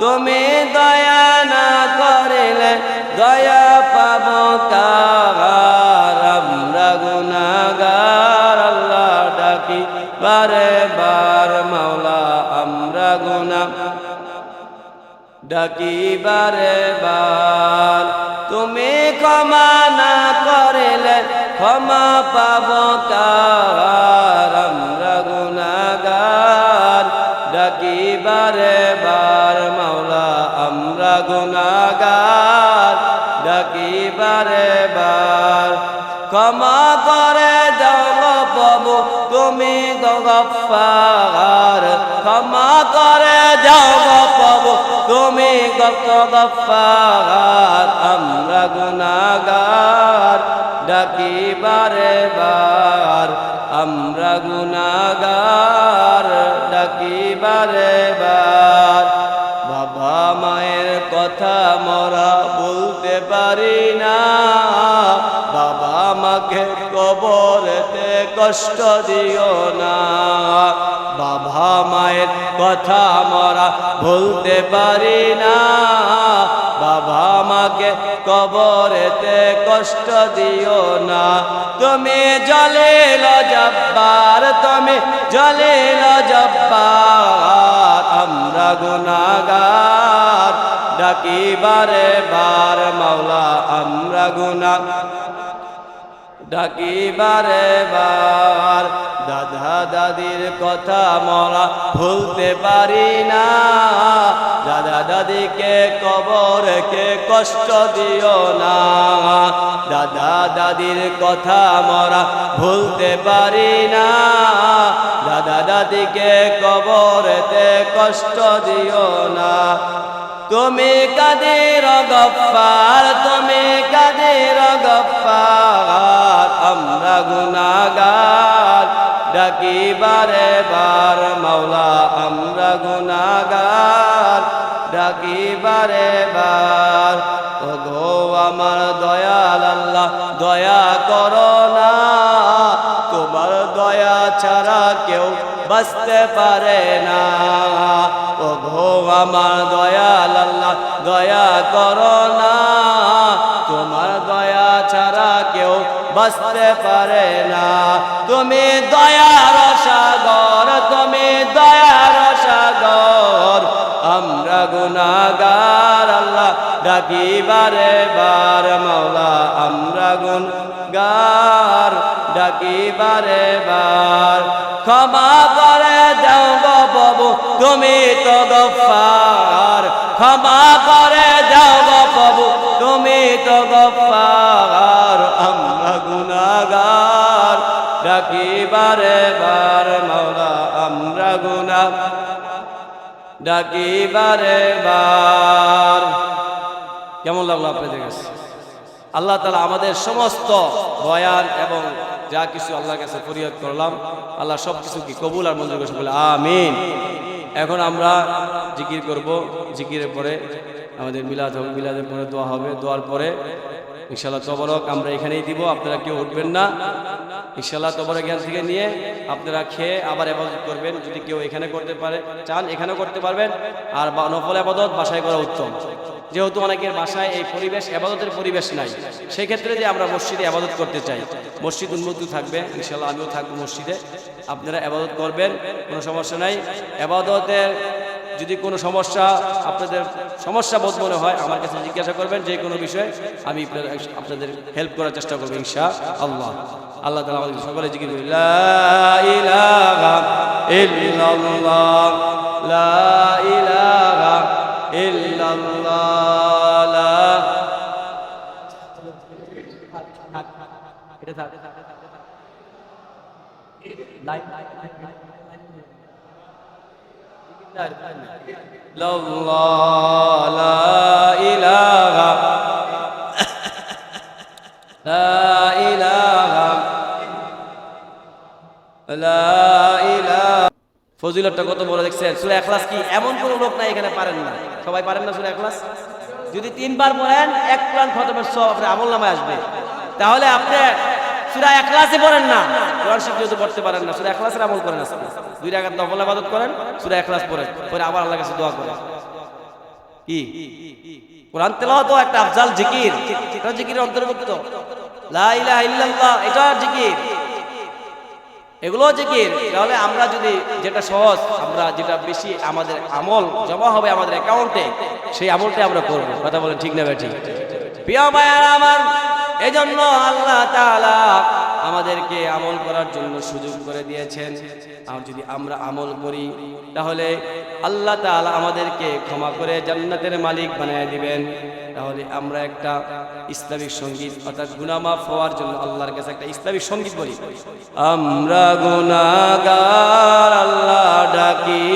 তুমি দয়া না করলে দয়া পাব কার আল্লাহ ডাকি, বারে বার মাওলা, আমরা গুনা ডাকি, বারে বার। তুমি ক্ষমা না করলে ক্ষমা পাব কার তুমি দফার আমরা গুনাগার ডাকি বারে বার আমরা গুনাগার কবরেতে কষ্ট দিও না। বাবা মায়ের কথা মরা ভুলতে পারি না। বাবা মাকে কবরেতে কষ্ট দিও না। তুমি জলিল জব্বার, তুমি জলিল জব্বার। আমরা গুনাগার ডাকি বারে বার মাওলা, আমরা গুনা ডাকি বারে। বার দাদা দাদির কথা মরা ভুলতে পারি না। দাদা দাদিকে কবরকে কষ্ট দিও না। দাদা দাদির কথা মরা ভুলতে পারি না। দাদা দাদিকে কবরেতে কষ্ট দিও না। তুমি কাদের গফার, তুমি কাদের আমরা গুনাগার ডাকি বারে বার মাওলা, আমরা গুনাগার। ডাকি বারে বার ও গো আমার দয়াল আল্লাহ, দয়া করো না। তোমার দয়া ছাড়া কেউ বাঁচতে পারে না। ও গো আমার দয়াল আল্লাহ, দয়া করো না। তোমার দয়া বাঁচতে পারে না। তুমি দয়ার সাগর, তুমি দয়ার সাগর। আমরা গুনাগার আল্লাহ ডাকি বারে বার মাওলা, আমরা গুন গার ডাকি বারে বার ক্ষমা করে দাও গো বাবু তুমি তো গফার। ক্ষমা করে দাও গো বাবু তুমি তো গফার। ডাকি বারে বার মাওলা, আমরা গুনা। ডাকি বারে। বার কেমন লাগল আপনাদের কাছে? আল্লাহ তালা আমাদের সমস্ত বয়ান এবং যা কিছু আল্লাহর কাছে ফরিয়াদ করলাম, আল্লাহ সব কিছু কি কবুল আর মঞ্জুর করে বলে আমিন। এখন আমরা জিকির করব, জিকিরের পরে আমাদের মিলাদ হবে, মিলাদের পরে দোয়া হবে, দোয়ার পরে ইনশাল্লাহ তবরক আমরা এখানেই দিব, আপনারা কেউ উঠবেন না। ইনশাল্লাহ তবরক জ্ঞান থেকে নিয়ে আপনারা খেয়ে আবার আবাদত করবেন। যদি কেউ এখানে করতে পারে, চান এখানেও করতে পারবেন। আর নফল আবাদত বাসায় করা উত্তম। যেহেতু অনেকের বাসায় এই পরিবেশ আবাদতের পরিবেশ নাই, সেক্ষেত্রে যে আমরা মসজিদে আবাদত করতে চাই, মসজিদ উন্মুক্ত থাকবে ইনশাল্লাহ আমিও থাকব মসজিদে। আপনারা আবাদত করবেন, কোনো সমস্যা নাই। আবাদতের যদি কোনো সমস্যা আপনাদের সমস্যা বোধ মনে হয়, আমার কাছে জিজ্ঞাসা করবেন যে কোনো বিষয়ে, আমি আপনাদের- হেল্প করার চেষ্টা করব ইনশা আল্লাহ আল্লাহ তালা আমাদের সকলে জিজ্ঞেস করি এটা ফজিলতটা কত বড় দেখছেন? সূরা ইখলাস কি? এমন কোন লোক নাই এখানে, পারেন না। সবাই পারেন না সূরা ইখলাস? যদি তিনবার পড়েন এক কোরআন খতমের সব আপনার আমল নামায় আসবে। তাহলে আপনি সূরা ইখলাসই পড়েন না। কোরআন শরীফ যেহেতু পড়তে পারেন না, সূরা ইখলাসের আমল করেন আজকে। দুই রাকাত নফল ইবাদত করেন, সূরা ইখলাস পড়েন পরে আবার আল্লাহর কাছে দোয়া করেন। কি? কোরআন তেলাওয়াত একটা আফজাল জিকির। এটা জিকিরের অন্তর্ভুক্ত। লা ইলাহা ইল্লাল্লাহ, এটা জিকির। এগুলো জিকির। তাহলে আমরা যদি যেটা সহজ, আমরা যেটা বেশি আমাদের আমল জমা হবে আমাদের অ্যাকাউন্টে, সেই আমলটা আমরা করব। কথা বলেন ঠিক না ভাই ঠিক? প্রিয় মায়ার আমার, এজন্য আল্লাহ তাআলা আমাদেরকে আমল করার জন্য সুযোগ করে দিয়েছেন। যদি আমরা আমল করি, তাহলে আল্লাহ তাআলা আমাদেরকে ক্ষমা করে জান্নাতের মালিক বানিয়ে দিবেন। তাহলে আমরা একটা ইসলামিক সংগীত, অর্থাৎ গুনামাফ হওয়ার জন্য আল্লাহর কাছে একটা ইসলামিক সংগীত বলি। আমরা গুনাগার আল্লাহ ডাকি।